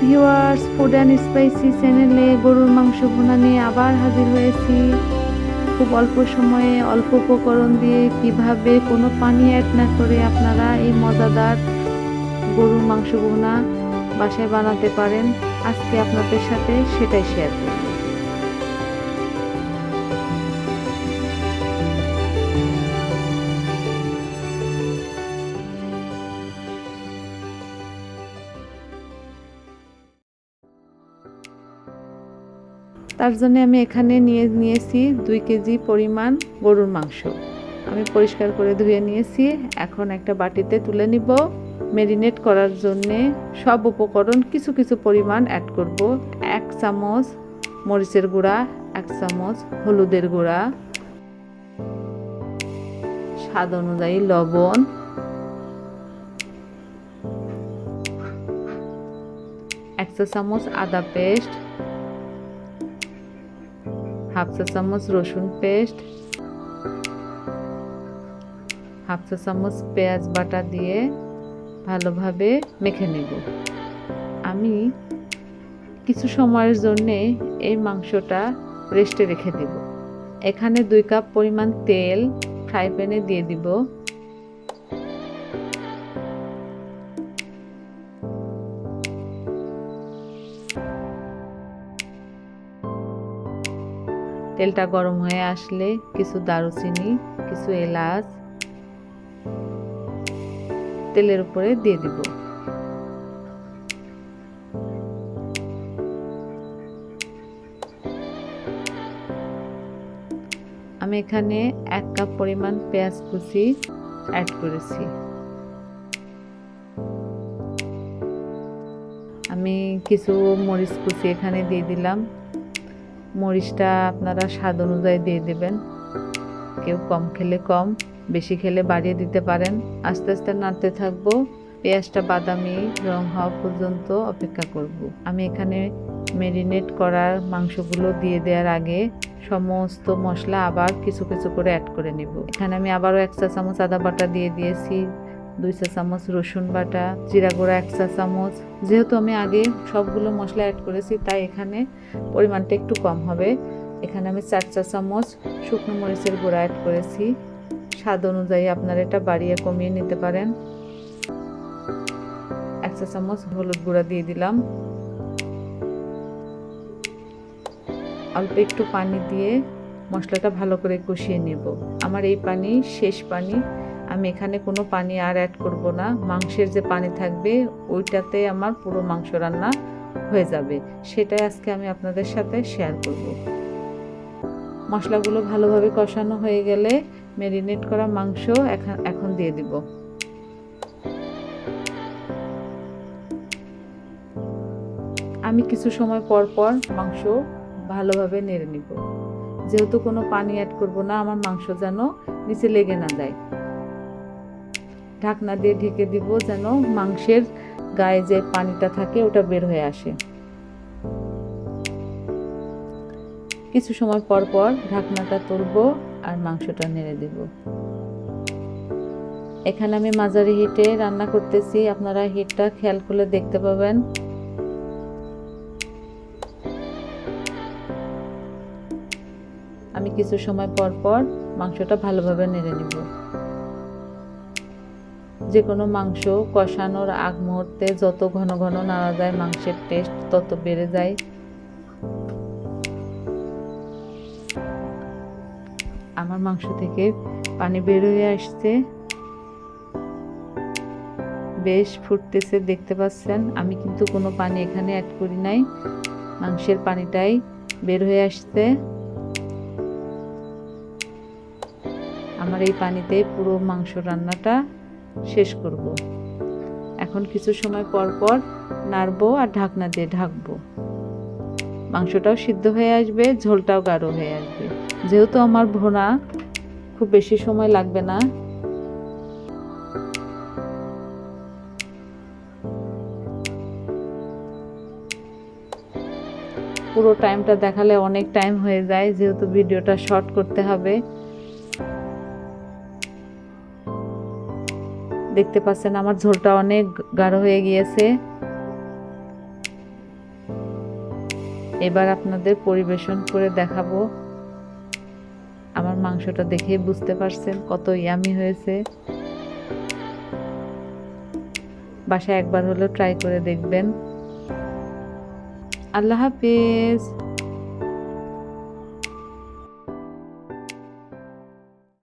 Viewers food and spicy চ্যানেলে গরুর মাংস বোনা নিয়ে আবার হাজির হয়েছি। খুব অল্প সময়ে অল্প উপকরণ দিয়ে কীভাবে কোনো পানি অ্যাড না করে আপনারা এই মজাদার গরুর মাংস বোনা বাসায় বানাতে পারেন, আজকে আপনাদের সাথে সেটাই শেয়ার করব তার জন্য আমি এখানে নিয়ে, নিয়েছি দুই কেজি পরিমাণ গরুর মাংস। আমি পরিষ্কার করে ধুয়ে নিয়েছি। এখন একটা বাটিতে তুলে নিব। মেরিনেট করার জন্যে সব উপকরণ কিছু কিছু পরিমাণ অ্যাড করব। এক চামচ মরিচের গুঁড়া, এক চামচ হলুদের গুঁড়া। স্বাদ অনুযায়ী লবণ। এক চামচ আদা পেস্ট। হাফ চা চামচ রসুন পেস্ট, হাফ চা চামচ পেঁয়াজ বাটা দিয়ে ভালোভাবে মেখে নেব। আমি কিছু সময়ের জন্যে এই মাংসটা রেস্টে রেখে দেব। এখানে দুই কাপ পরিমাণ তেল ফ্রাই প্যানে দিয়ে দিব। তেলটা গরম হয়ে আসলে কিছু দারুচিনি, কিছু এলাচ তেলের উপরে দিয়ে দিব। আমি এখানে এক কাপ পরিমাণ পেঁয়াজ কুচি অ্যাড করেছি। আমি কিছু মরিচ কুচি এখানে দিয়ে দিলাম। মরিচটা আপনারা স্বাদ অনুযায়ী দিয়ে দেবেন। কেউ কম খেলে কম, বেশি খেলে বাড়িয়ে দিতে পারেন। আস্তে আস্তে নাড়তে থাকব। পেঁয়াজটা বাদামি রং হওয়া পর্যন্ত অপেক্ষা করব। আমি এখানে মেরিনেট করার মাংসগুলো দিয়ে দেওয়ার আগে সমস্ত মশলা আবার কিছু কিছু করে অ্যাড করে নেব। এখানে আমি আবারও এক চা চামচ আদা বাটা দিয়ে দিয়েছি। দুই চা চামচ রসুন বাটা, জিরা গুঁড়া এক চা চামচ। যেহেতু আমি আগে সবগুলো মশলা অ্যাড করেছি, তাই এখানে পরিমাণটা একটু কম হবে। এখানে আমি চার চা চামচ শুকনো মরিচের গুঁড়া অ্যাড করেছি। স্বাদ অনুযায়ী আপনারা এটা বাড়িয়ে কমিয়ে নিতে পারেন। এক চা চামচ হলুদ গুঁড়া দিয়ে দিলাম। অল্প একটু পানি দিয়ে মশলাটা ভালো করে কষিয়ে নেব। আমার এই পানি শেষ পানি। আমি এখানে কোনো পানি আর অ্যাড করব না। মাংসের যে পানি থাকবে, ওইটাতে আমার পুরো মাংস রান্না হয়ে যাবে। সেটাই আজকে আমি আপনাদের সাথে শেয়ার করব। মশলাগুলো ভালোভাবে কষানো হয়ে গেলে ম্যারিনেট করা মাংস এখন এখন দিয়ে দিব। আমি কিছু সময় পর পর মাংস ভালোভাবে নেড়ে নিব। যেহেতু কোনো পানি অ্যাড করব না, আমার মাংস যেন নিচে লেগে না যায়। ঢাকনা দিয়ে ঢেকে দিব যেন মাংসের গায়ে যে পানিটা থাকে ওটা বের হয়ে আসে। কিছু সময় পর পর ঢাকনাটা তুলবো আর মাংসটা নেড়ে দেব। এখানে আমি মাঝারি হিটে রান্না করতেছি, আপনারা হিটটা খেয়াল করলে দেখতে পাবেন। আমি কিছু সময় পর পর মাংসটা ভালোভাবে নেড়ে নিব। যে কোনো মাংস কষানোর আগ মুহূর্তে যত ঘন ঘন নাড়া যায়, মাংসের টেস্ট তত বেড়ে যায়। আমার মাংস থেকে পানি বের হয়ে আসছে। বেশ ফুটতেছে, দেখতে পাচ্ছেন? আমি কিন্তু কোনো পানি এখানে অ্যাড করি নাই। মাংসের পানিটাই বের হয়ে আসছে। আমার এই পানিতে পুরো মাংস রান্নাটা শেষ করব। এখন কিছু সময় পর পর নাড়বো আর ঢাকনা দিয়ে ঢাকবো। মাংসটাও সিদ্ধ হয়ে আসবে, ঝোলটাও গাঢ় হয়ে আসবে। যেহেতু আমার ভোনা, খুব বেশি সময় লাগবে না। পুরো টাইমটা দেখালে অনেক টাইম হয়ে যায়, যেহেতু ভিডিওটা শর্ট করতে হবে। দেখতে পাচ্ছেন, আমার ঝোলটা অনেক গাঢ় হয়ে গিয়েছে। এবার আপনাদের পরিবেশন করে দেখাবো। আমার মাংসটা দেখেই বুঝতে পারছেন কত ইয়ামি হয়েছে। বাসায় একবার হলেও ট্রাই করে দেখবেন। আল্লাহ হাফিজ।